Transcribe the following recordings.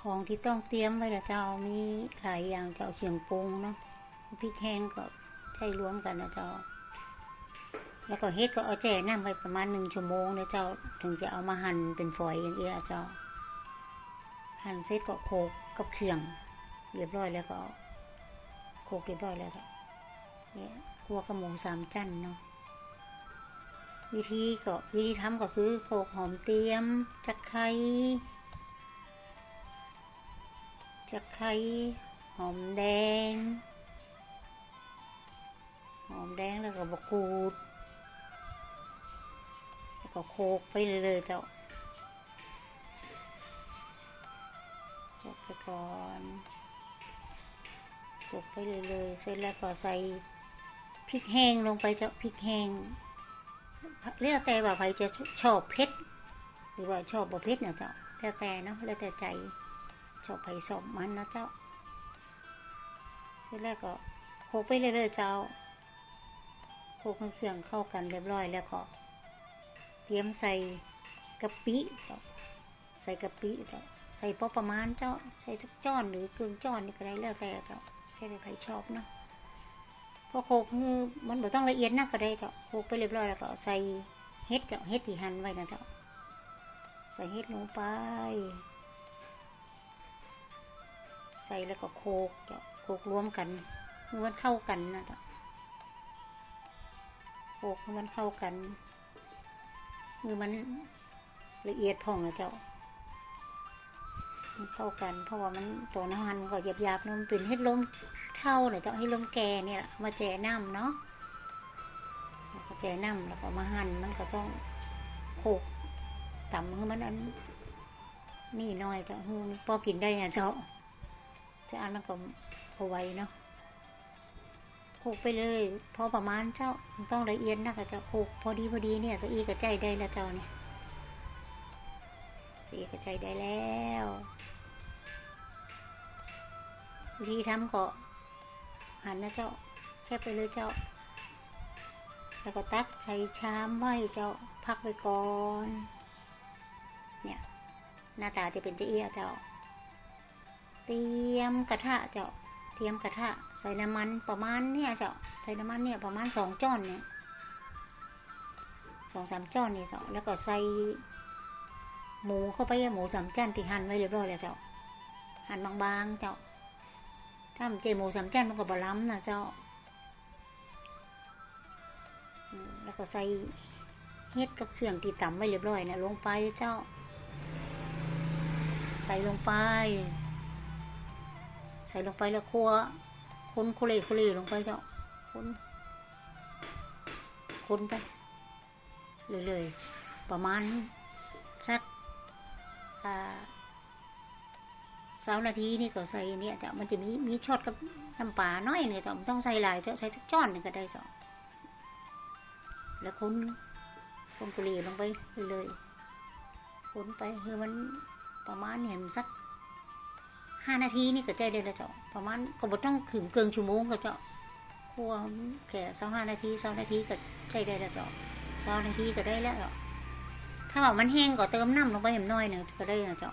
ของที่ต้องเตรียมไว้ละเจ้ามีหลายอย่างเจ้าเสียงปรุงเนาะพริกแห้งก็ใช้รวมกันนะเจ้า แล้วก็เฮ็ดก็เอาแจ่น้ำไว้ประมาณหนึ่งชั่วโมงนะเจ้า ถึงจะเอามาหั่นเป็นฝอยอย่างเงี้ยเจ้า หั่นเสร็จก็โขกกับเคียง เรียบร้อยแล้วก็โขกเรียบร้อยแล้วเจ้าเนี่ยคั่วกับหมูสามชั้นเนาะวิธีก็วิธีทำก็คือโขกหอมเตรียมจักไค จักไคร้หอมแดง หอมแดงแล้วก็บกูด แล้วก็โขลกไปเลยๆเจ้าโขลกไปก่อนโขลกไปเลยๆเสร็จแล้วก็ใส่พริกแห้งลงไปเจ้าพริกแห้งเรียกแต่ว่าใครจะชอบเผ็ดหรือว่าชอบบ่เผ็ดนะเจ้าแล้วแต่เนาะแล้วแต่ใจ ชอบไผ่ชอบมันนะเจ้าเสร็จแล้วก็โขกไปเรื่อยๆเจ้าโขกเครื่องเข้ากันเรียบร้อยแล้วก็เตรียมใส่กะปิเจ้าใส่กะปิเจ้าใส่พอประมาณเจ้าใส่สักจ้อนหรือครึ่งจ้อนนี่ก็ได้แล้วแต่เจ้าแค่ใครชอบเนาะพอโขกคือมันบ่ต้องละเอียดนักก็ได้เจ้าโขกไปเรียบร้อยแล้วก็ใส่เฮ็ดเจ้าเฮ็ดที่หั่นไว้นะเจ้าใส่เฮ็ดลงไป ส่แล้วก็โขลกเจ้าโขลกรวมกันให้มันเข้ากันนะเจ้าโขลกให้มันเข้ากันมือมันละเอียดผ่องนะเจ้าเข้ากัน เพราะว่ามันตัวน้ำมันก็หยาบๆเนาะมันเป็นเฮ็ดลมเท่าเนี่ยเจ้าให้ลมแกเนี่ยแหละมาแจน้ำเนาะแล้วก็แจน้ำแล้วก็มาหั่นมันก็ต้องโขกต่ำให้มันอันนี่น้อยเจ้าหูพอกินได้เนี่ยเจ้า จะอันมันก็พอไวเนาะโขกไปเลยพอประมาณเจ้าต้องละเอียดนะกับเจ้าโขกพอดีพอดีเนี่ยก็อีกระใจได้แล้วเจ้าเนี่ยอีกระใจได้แล้ววิธีทำก็หันนะเจ้าแค่ไปเลยเจ้า แล้วก็ตักใส่ชามไว้เจ้าพักไว้ก่อน เนี่ย หน้าตาจะเป็นเจียเจ้า ตรียมกระทะเจ้าเตรียมกระทะ ใส่น้ำมันประมาณเนี่ยเจ้าใส่น้ำมันเนี่ยประมาณสองจ้อนเนี่ยสองสามจ้อนเนี่ยเจ้าแล้วก็ใส่หมูเข้าไปหมูสามจ้านที่หั่นไว้เรียบร้อยแล้วเจ้าหั่นบางๆเจ้าถ้ามันเจหมูสามจ้านมันก็บะล้ำนะเจ้าแล้วก็ใส่เฮ็ดกับเสื่องที่ตำไว้เรียบร้อยนะลงไปเจ้า ใส่ลงไป ใส่ลงไปแล้วคั่วคนคุเรคุเรลงไปเจ้าคนคนไปเรื่อยๆประมาณสักอ่าสามนาทีนี่ก็ใส่เนี่ยเจ้ามันจะมีมีช็อตกับน้ำปลาน้อยเนี่ยเจ้ามันต้องใส่หลายเจ้าใส่สักจ้อนหนึงก็ได้เจ้าแล้วคนคนกุหรี่ลงไปเลยคนไปคือมันประมาณเนี่ยมันสัก ห้านาทีนี่ก็ใจได้แล้วเจ้าประมาณก็บ่ต้องถึงเกินชั่วโมงก็เจ้าคั่วแค่สองห้านาทีสองนาทีก็ใจได้แล้วเจ้าสองนาทีก็ได้แล้วเจ้าถ้าว่ามันแห้งก็เติมน้ำลงไปหน่อยหนึ่งก็ได้นะเจ้า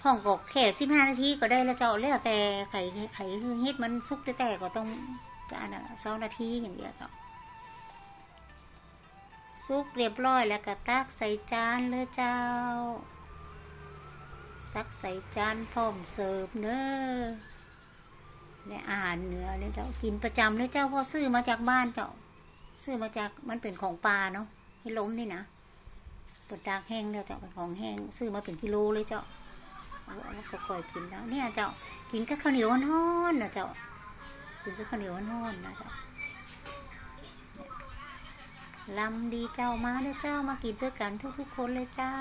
พ่องก็แค่สิบห้านาทีก็ได้แล้วเจ้าแล้วแต่ไข่ไข่คือเฮ็ดมันสุกแต่ก็ต้องจานะสองนาทีอย่างเดียวเจ้าซุกเรียบร้อยแล้วก็ตักใส่จานเลยเจ้า ตักใส่จานพร้อมเสิร์ฟเนอะเนี่ยอาหารเหนือเนี่ยเจ้ากินประจำเลยเจ้าเพอซื้อมาจากบ้านเจ้า ซื้อมาจากมันเป็นของปลาเนาะให้ล้มนี่นะเปิดตากแห้งแล้วเจ้าเป็นของแห้งซื้อมาเป็นกิโลเลยเจ้าเอาแล้วค่อยกินแล้วเนี่ยเจ้ากินกับข้าวเหนียวร้อนนะเจ้ากินกับข้าวเหนียวร้อนนะเจ้าลำดีเจ้ามาเลยเจ้ามากินด้วยกันทุกๆคนเลยเจ้า